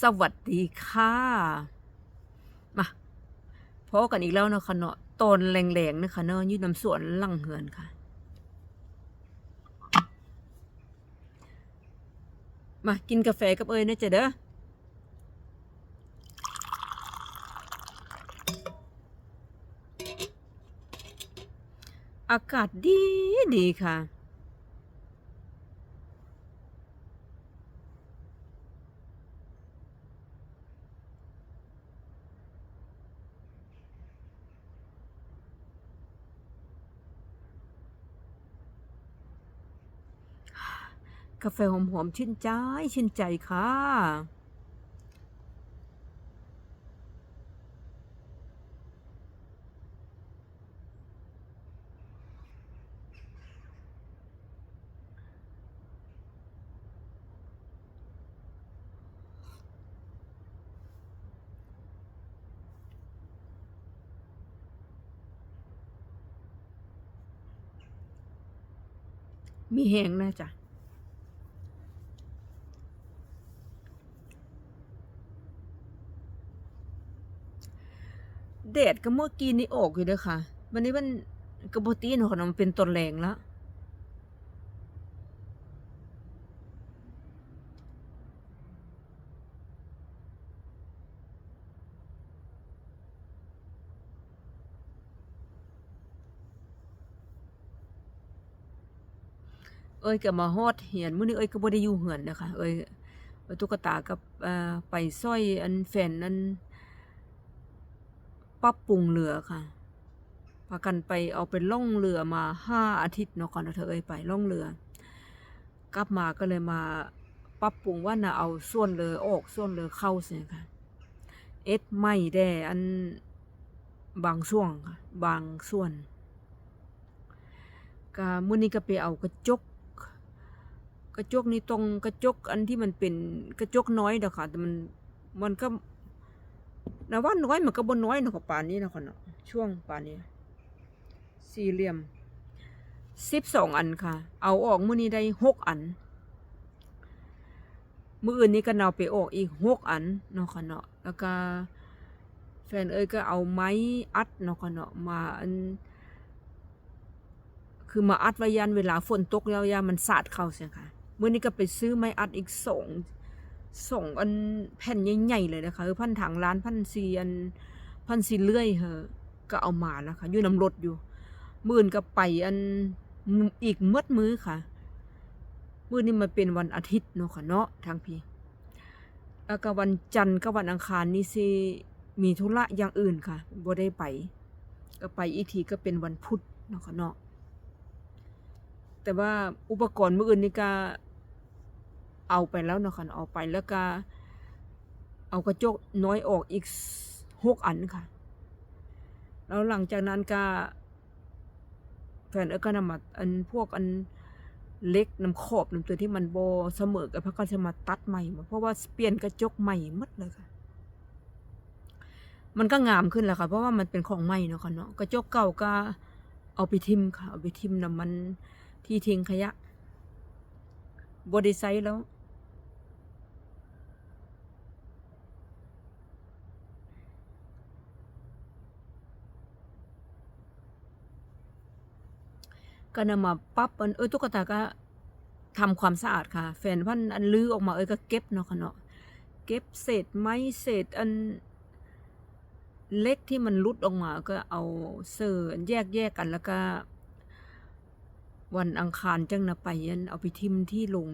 สวัสดีค่ะ มาพบกันอีกแล้วเนาะคะเนาะตอนแรงๆนะคะเนาะยืดน้ำสวนลังเหือนค่ะ มากินกาแฟกับเอ้ยนะจ๊ะเด้ออากาศดีดีค่ะ กาแฟหอมๆชื่นใจชื่นใจค่ะมีแหงนะจ๊ะ แดดก็เมื่อกี้นี่ออกอยู่เด้อค่ะ วันนี้มันกระโบตีนาะค่ะเนาะมันเป็นตอนแรงแล้วเอ้ยก็มาฮอดเหียนมื้อนี้เอ้ยก็บ่ได้อยู่เหือนนะคะเอ้ยตุ๊กตากับไปซอยอันแฟนอัน ปรับปรุงเรือค่ะพากันไปเอาไปล่องเรือมาห้าอาทิตย์เนาะก่อนเธอเอ้ยไปล่องเรือ กลับมาก็เลยมาปรับปรุงว่าน่ะเอาส่วนเรือออกส่วนเรือเข้าเสียค่ะ เอ็ดไม่แด่อันบางช่วงค่ะบางส่วนก็มื้อนี้ก็ไปเอากระจก กระจกนี่ตรงกระจกอันที่มันเป็นกระจกน้อยเด้อค่ะแต่มันมันก็ นะว่าน้อยมันก็บ่น้อยนะกับป่านนี้นะค่ะเนาะช่วงป่านนี้ สี่เหลี่ยมสิบสองอันค่ะ เอาออกมื้อนี้ได้หกอัน มื้ออื่นนี้ก็เอาไปออกอีกหกอันเนาะค่ะเนาะแล้วก็ แฟนเอ้ยก็เอาไม้อัดเนาะค่ะเนาะมาอันคือมาอัดไว้ยันเวลาฝนตกแล้วยามันสาดเข้าเสียค่ะมื้อนี้ก็ไปซื้อไม้อัดอีกสอง ส่งอันแผ่นใหญ่ๆเลยนะคะคือพันถังร้านพันซีอันพันซีเลื่อยเหอก็เอามานะคะอยู่น้ำรถอยู่มื่นก็ไปอันอีกเมื่อมื้อค่ะ มื้อนี้มันเป็นวันอาทิตย์เนาะค่ะเนาะทางพี่แล้วก็วันจันทร์กับวันอังคารนี่สิมีธุระอย่างอื่นค่ะบ่ได้ไป ก็ไปอีกทีก็เป็นวันพุธเนาะค่ะเนาะแต่ว่าอุปกรณ์มื้ออื่นนี่ก็ เอาไปแล้วเนาะค่ะเอาไปแล้วก็ เอากระจกน้อยออกอีกหกอันค่ะ แล้วหลังจากนั้นก็แฟนเอก็นำมาอันพวกอันเล็กน้ำขอบน้ำตัวที่มันโบเสมอกันเพระก็จะมาตัดใหม่มาเพราะว่าเปลี่ยนกระจกใหม่หมดเลยค่ะ มันก็งามขึ้นแล้วค่ะ เพราะว่ามันเป็นของใหม่เนาะค่ะเนาะกระจกเก่าก็เอาไปทิมค่ะ เอาไปทิมน้ำมันที่ทิ้งขยะบไดิไซแล้ว ก็นำมาปรับอันเออตุ๊กตาก็ทำความสะอาดค่ะแฟนพันอันลื้อออกมาเอ้ยก็เก็บเนาะค่ะเนาะเก็บเศษไม้เศษอันเล็กที่มันรุดออกมาก็เอาเสื้ออันแยกแยกกันแล้วก็ วันอังคารจังนะไปอันเอาไปทิมที่ลง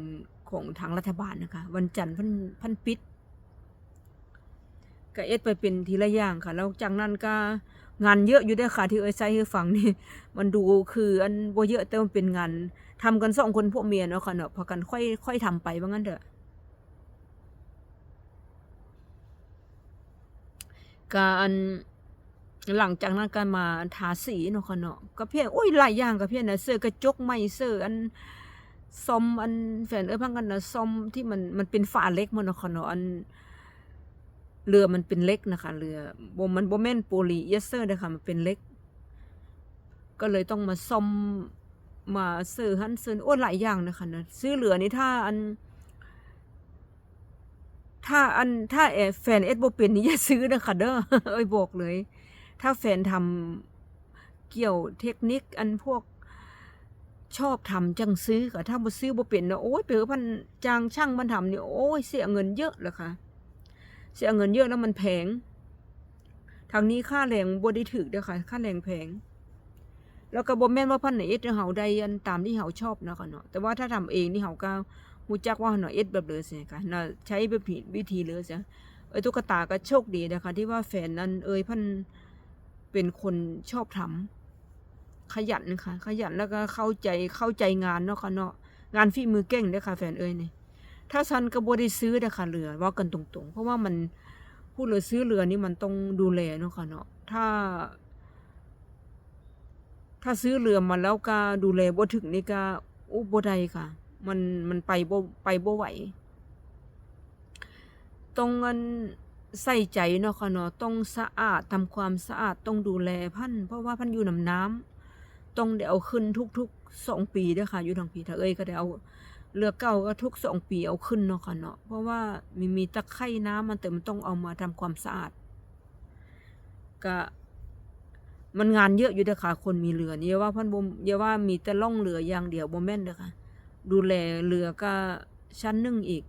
ของทางรัฐบาลนะคะ วันจันทร์พันพันปิดก็เอ็ดไปเป็นทีละอย่างค่ะ แล้วจากนั้นก็ งานเยอะอยู่เด้ค่ะที่เอ้ยใส่ให้ฟังนี่มันดูคืออันบ่เยอะแต่มันเป็นงานทำกันสองคนพวกเมียเนาะค่ะเนาะพอกันค่อยค่อยทำไปว่างั้นเถอะการหลังจากนั้นก็มาทาสีเนาะค่ะเนาะก็เพียงโอ้ยหลายอย่างก็เพียงนะเสื้อกระจกใหม่เสื้ออันซอมอันแฟนเอ้ยพังกันนะซอมที่มันมันเป็นฝาเล็กมันเนาะค่ะเนาะอัน เรือมันเป็นเล็กนะคะ เรือบ่มันบ่แม่นโพลีเอสเตอร์นะคะมันเป็นเล็ก ก็เลยต้องมาซ่อมมาซื้อหันซื้อโอ้หลายอย่างนะคะนะซื้อเรือนี่ถ้าอัน ถ้าอันถ้าแอแฟนเอ็ดบ่เป็นนี่อย่าซื้อนะคะเด้อเอ้ยบอกเลย ถ้าแฟนทำเกี่ยวเทคนิคอันพวกชอบทำจังซื้อค่ะถ้าบ่ซื้อบ่เป็นนะโอ้ยไปเถอะพันจ้างช่างมันทำนี่โอ้ยเสียเงินเยอะเลยค่ะ เสียเงินเยอะแล้วมันแพงทางนี้ค่าแรงบ่ได้ถึกเด้อค่ะ ค่าแรงแพง แล้วก็บ่แม่นว่าพันไหนเอ็ดเฮาได้อันตามที่เฮาชอบนะคะเนาะ แต่ว่าถ้าทำเองนี่เฮาก็รู้จักว่าเนาะเอ็ดแบบเลยสิค่ะน่ะใช้แบบผิดวิธีเลยสิเอ้ยตุ๊กตาก็โชคดีนะคะ ที่ว่าแฟนนั้นเอ้ยพันเป็นคนชอบทำขยันนะคะขยันแล้วก็เข้าใจเข้าใจงานเนาะค่ะเนาะงานฝีมือเก่งเด้อค่ะแฟนเอ้ยนี่ ถ้าซันก็บ่ได้ซื้อเด้อค่ะเรือว่ากันตรงๆ เพราะว่ามันผู้เรือซื้อเรือนี่มันต้องดูแลเนาะค่ะเนาะถ้า ถ้าซื้อเรือมาแล้วก็ดูแลบ่ถึงนี่ก็อุบ่ได้ค่ะ มันมันไปบ่ไปบ่ไหวต้องเงินใส่ใจเนาะค่ะเนาะต้องสะอาดทำความสะอาดต้องดูแลพันเพราะว่าพันอยู่น้ำน้ำต้องได้เอาขึ้นทุกๆสองปีเด้อค่ะ อยู่ทางปีถ้าเอ้ยก็ได้เอา เรือเก่าก็ทุกสองปีเอาขึ้นเนาะค่ะเนาะเพราะว่ามีมีตะไคร่น้ำมันแต่มันต้องเอามาทำความสะอาดก็มันงานเยอะอยู่เด้อค่ะคนมีเรือนี่อย่าว่าพันบ่อย่าว่ามีแต่ล่องเรืออย่างเดียวบ่แม่นเด้อค่ะ ดูแลเรือก็ชั้นหนึ่งอีก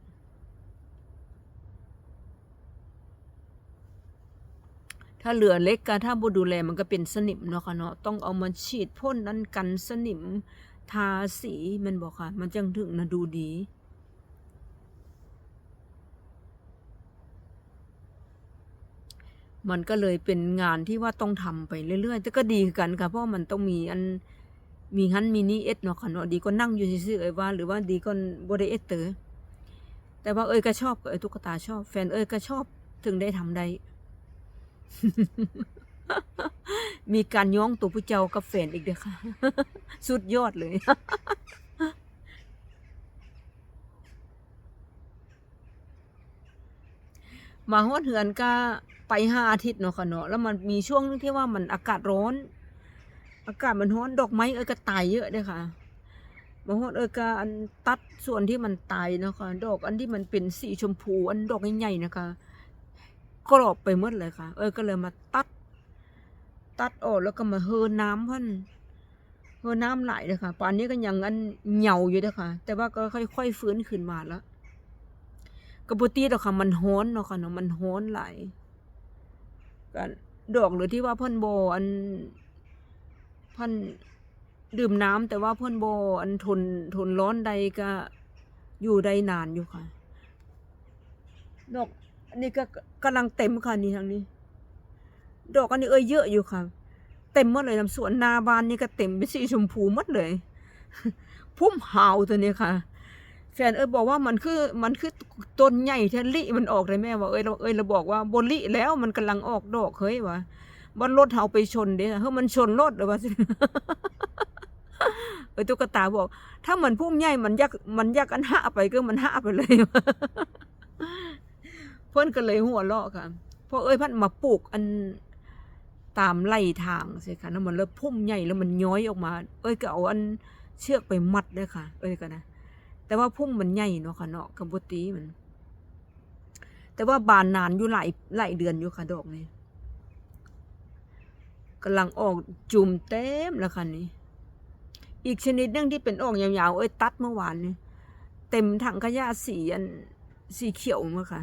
ถ้าเรือเล็กก็ถ้าบ่ดูแลมันก็เป็นสนิมเนาะค่ะเนาะต้องเอามาฉีดพ่นนั้นกันสนิม ทาสีมันบอกค่ะ มันจังถึงนะดูดี มันก็เลยเป็นงานที่ว่าต้องทำไปเรื่อยๆแต่ก็ดีกันค่ะ เพราะมันต้องมีอันมีฮันมีนี่เอ็ดเนาะค่ะเนาะดีก็นั่งอยู่ซื่อๆเอ้ยว่า หรือว่าดีก็บ่ได้เอ็ดเตอแต่ว่าเอ้ยก็ชอบเอ้ยตุ๊กตาชอบ แฟนเอ้ยก็ชอบถึงได้ทำได้ มีการย้องตัวผู้เจ้ากับแฟนอีกเด้อค่ะ สุดยอดเลย มาฮอดเหือนก็ไปห้าอาทิตย์เนาะค่ะเนาะแล้วมันมีช่วงนึงที่ว่ามันอากาศร้อน อากาศมันร้อนดอกไม้เอ้ยก็ตายเยอะเด้อค่ะมาฮอดเอ้ยก็อันตัดส่วนที่มันตายเนาะค่ะดอกอันที่มันเป็นสีชมพู อันดอกใหญ่ๆนะคะกรอบไปหมดเลยค่ะ เอ้ยก็เลยมาตัด ตัดออกแล้วก็มาเฮอน้ำพันเฮอน้ำไหลเลยค่ะป่านนี้ก็ยังอันเหนียวอยู่เด้อค่ะ แต่ว่าก็ค่อยๆฟื้นขึ้นมาแล้วกระปุตีดอกค่ะมันฮ้อนเนาะค่ะเนาะมันฮ้อนไหลกันดอกหรือที่ว่าพ่นโบอันพ่นดื่มน้ำแต่ว่าพ่นโบอันทนทนร้อนใดก็อยู่ได้นานอยู่ค่ะ ดอกอันนี้ก็กำลังเต็มค่ะนี่ทางนี้ ดอกอันนี้เอ้ยเยอะอยู่ค่ะ เต็มหมดเลยลำสวนนาบานนี่ก็เต็มเป็นสีชมพูหมดเลย พุ่มหาวตัวนี้ค่ะ แฟนเอ้ยบอกว่ามันคือมันคือต้นใหญ่แทลิมันออกเลยแม่ว่าเอ้ยเราเอ้ยเราบอกว่าบนลิแล้วมันกำลังออกดอกเฮ้ยวะบนรถเฮาไปชนเด้เฮ้ยมันชนรถหรือว่าเอ้ยตุ๊กตาบอก ถ้ามันพุ่มใหญ่มันยักมันยักอันหะไปก็มันหะไปเลยเพิ่นก็เลยหัวเราะค่ะเพราะเอ้ยพันมาปลูกอัน ตามไล่ทางสิค่ะแล้วมันเริ่มพุ่มใหญ่แล้วมันย้อยออกมา เอ้ยก็เอาอันเชือกไปมัดเลยค่ะ เอ้ยก็นะ แต่ว่าพุ่มมันใหญ่เนาะค่ะเนาะกับบตีมัน แต่ว่าบานนานอยู่หลายหลายเดือนอยู่ค่ะดอกนี้กำลังออกจุ่มเต็มแล้วค่ะนี่อีกชนิดหนึงที่เป็นออกยาวๆ เอ้ยตัดเมื่อวานนี่เต็มถังขยะสีอันสีเขียวมาค่ะ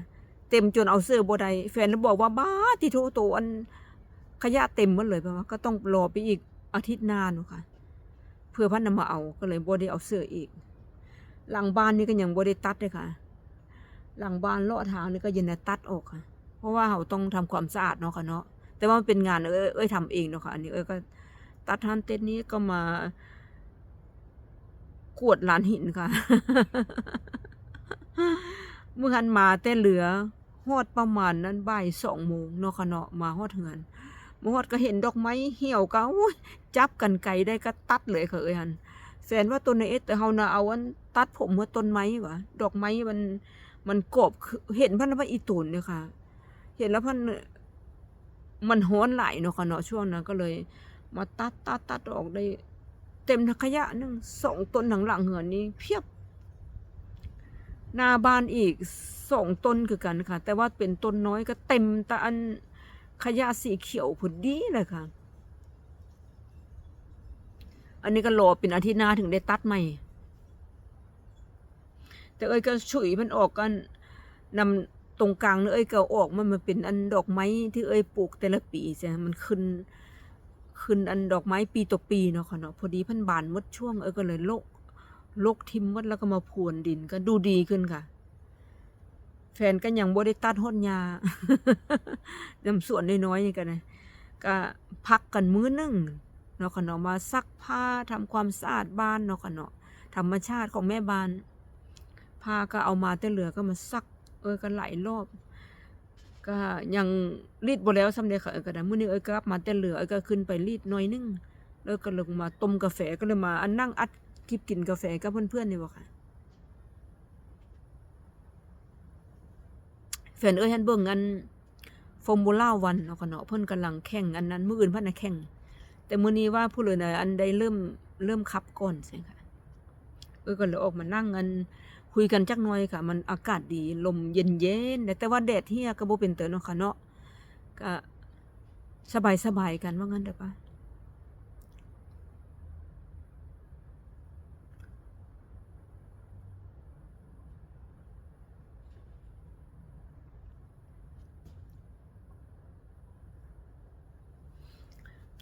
เต็มจนเอาเสื้อบ่ได้แฟนบอกว่าบ้าที่โทโตอัน ขยะเต็มหมดเลยเพราะว่าก็ต้องรอไปอีกอาทิตย์หน้านูค่ะ เพื่อพันนำมาเอาก็เลยบ่ได้เอาเสื้ออีก หลังบ้านนี่ก็ยังบ่ได้ตัดเลยค่ะ หลังบ้านเลาะทางนี่ก็ยังได้ตัดออกค่ะ เพราะว่าเขาต้องทำความสะอาดเนาะค่ะเนาะแต่ว่ามันเป็นงานเอ้ยเอ้ยทำเองเนาะค่ะอันนี้เอ้ยก็ตัดทันเต็นนี้ก็มากวดลานหินค่ะ เมื่อหันมาแต่เหลือฮอดประมาณนั้นบ่ายสองโมงเนาะค่ะเนาะมาฮอดเหือน มาฮอดก็เห็นดอกไม้เหี่ยวก็จับกันไกได้ก็ตัดเลยค่ะเอ้ยหันแฟนว่าต้นในเอสแต่เฮานะเอาอันตัดผมเมื่อต้นไม้วะดอกไม้มันมันกบคือเห็นพันธุ์ว่าอีตุนเนี่ยค่ะ เห็นแล้วพันมันฮ้อนไหลเนาะค่ะเนาะช่วงนั้นก็เลย มาตัดตัดตัดออกได้ เต็มถังขยะนึงสองต้นหลังหลังเหือนนี้เพียบหน้าบ้านอีกสองต้นคือกันค่ะ แต่ว่าเป็นต้นน้อยก็เต็มแตะอัน ขยะสีเขียวพอดีเลยค่ะ อันนี้ก็รอเป็นอาทิตย์หน้าถึงได้ตัดใหม่ แต่เอ้ยก็ฉุยมันออกกันนำตรงกลางเนี่ยเอ้ยก็ออกมันมาเป็นอันดอกไม้ที่เอ้ยปลูกแต่ละปีใช่ไหมมันขึ้นขึ้นอันดอกไม้ปีต่อปีเนาะค่ะเนาะพอดีพันบานมดช่วงเอ้ยก็เลยโลกโลกทิมหมดแล้วก็มาพรวนดินก็ดูดีขึ้นค่ะ แฟนก็ยังบ่ได้ตัดหดยาน้ำส่วนน้อยๆนี่กันนะก็พักกันมื้อนึงเนาะค่ะเนาะมาซักผ้าทำความสะอาดบ้านเนาะค่ะเนาะธรรมชาติของแม่บ้านผ้าก็เอามาแต่เหลือก็มาซัก เอ้ยก็หลายรอบ ก็ยังรีดบ่แล้วสำเร็จค่ะเอ้ยก็ได้มื้อนี้เอ้ยก็กลับมาแต่เหลือเอ้ยก็ขึ้นไปรีดหน่อยนึงแล้วก็ลงมาต้มกาแฟก็เลยมาอันนั่งอัดคลิปกินกาแฟกับเพื่อนๆนี่บ่ค่ะ แฟนเอ้ยฮันเบิ่งอันฟอร์มูล่าวันเนาะค่ะเนาะเพิ่นกำลังแข่งอันนั้นมื้ออื่นเพิ่นน่ะแข่ง แต่มื้อนี้ว่าผู้เลยน่ะอันใดเริ่มเริ่มขับก่อนใช่ค่ะเอ้ยก็เลยออกมานั่งกันคุยกันจักหน่อยค่ะ มันอากาศดีลมเย็นๆแต่ว่าแดดเฮียก็บ่เป็นเตอเนาะค่ะเนาะก็สบายๆกันว่างั้นเด้อปะ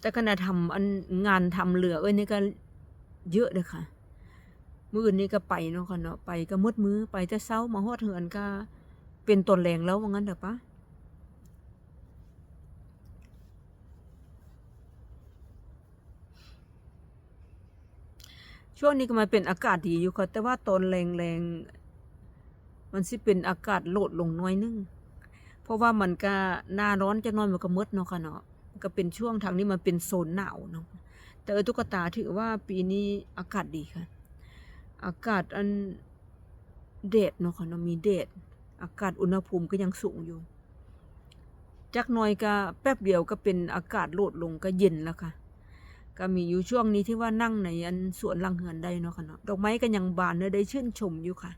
แต่ขณะทำงานทำเรือเอ้ยนี่ก็เยอะเด้อค่ะ มื้ออื่นนี่ก็ไปเนาะค่ะเนาะไปก็มืดมื้อไปแต่เช้ามาฮอดเฮือนก็เป็นตนแรงแล้วว่างั้นเด้อปะช่วงนี้ก็มาเป็นอากาศดีอยู่ค่ะ แต่ว่าตอนแรงๆ มันสิเป็นอากาศโลดลงน้อยนึง เพราะว่ามันก็หน้าร้อนจักหน่อยมันก็มืดเนาะค่ะเนาะ ก็เป็นช่วงทางนี้มันเป็นโซนหนาวเนาะแต่เออตุ๊กตาถือว่าปีนี้อากาศดีค่ะ อากาศอันแดดเนาะค่ะเนาะมีแดดอากาศอุณหภูมิก็ยังสูงอยู่จักหน่อยก็แป๊บเดียวก็เป็นอากาศโลดลงก็เย็นแล้วค่ะ ก็มีอยู่ช่วงนี้ที่ว่านั่งในอันสวนลังเหือนได้เนาะค่ะเนาะดอกไม้ก็ยังบานเนอะได้ชื่นชมอยู่ค่ะ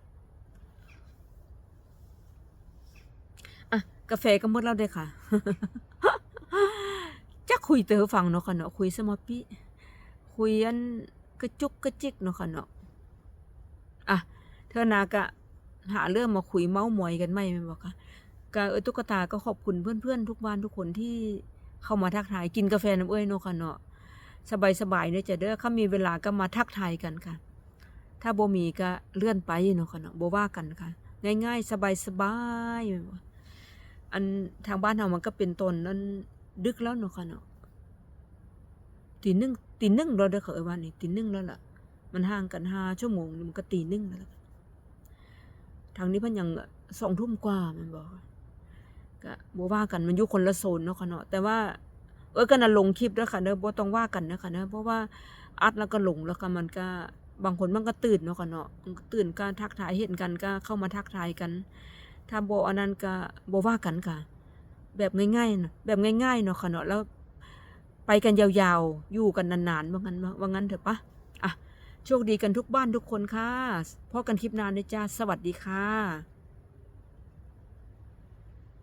อะกาแฟก็หมดแล้วเด้ค่ะ คุยเตอฟังเนาะค่ะเนาะคุยสมอปิคุยอันกระจุกกระจิกเนาะค่ะเนาะอะเธอนาก็หาเรื่องมาคุยเมาส์มอยกันไหมแม่บอกค่ะก็เออตุ๊กตาก็ขอบคุณเพื่อนๆ ทุกบ้านทุกคนที่เข้ามาทักทายกินกาแฟน้ำเอ้ยเนาะค่ะเนาะสบายๆเนี่ยจะเด้อถ้ามีเวลาก็มาทักทายกันค่ะ ถ้าโบมีก็เลื่อนไปเนาะค่ะเนาะโบว่ากันค่ะ ง่ายๆ สบายๆอันทางบ้านเฮามันก็เป็นตนนั้นดึกแล้วเนาะค่ะเนาะ ตีหนึ่งตีหนึ่งเราเด้เขาเอ้ว่านี่ตีหนึ่งแล้วล่ะ มันห่างกันห้าชั่วโมงมันก็ตีหนึ่งแล้วทางนี้พันยังสองทุ่มกว่ามันบอกก็บว่ากันมันอยู่คนละโซนเนาะค่ะเนาะแต่ว่า เอ้ยก็น่ะลงคลิปแล้วค่ะเนอะบ่ต้องว่ากันนะคะเนอะเพราะว่าอัดแล้วก็ลงแล้วก็มันก็บางคนมันก็ตื่นเนาะค่ะเนาะตื่นก็ทักทายเห็นกันก็เข้ามาทักทายกัน ถ้าบ่อันนั้นก็บ่ว่ากันค่ะ แบบง่ายๆนะแบบง่ายๆเนาะค่ะเนาะแล้ว ไปกันยาวๆ อยู่กันนานๆ ว่างั้นว่างั้นเถอะปะอะ โชคดีกันทุกบ้านทุกคนค่ะพบกันคลิปหน้านะจ้า สวัสดีค่ะ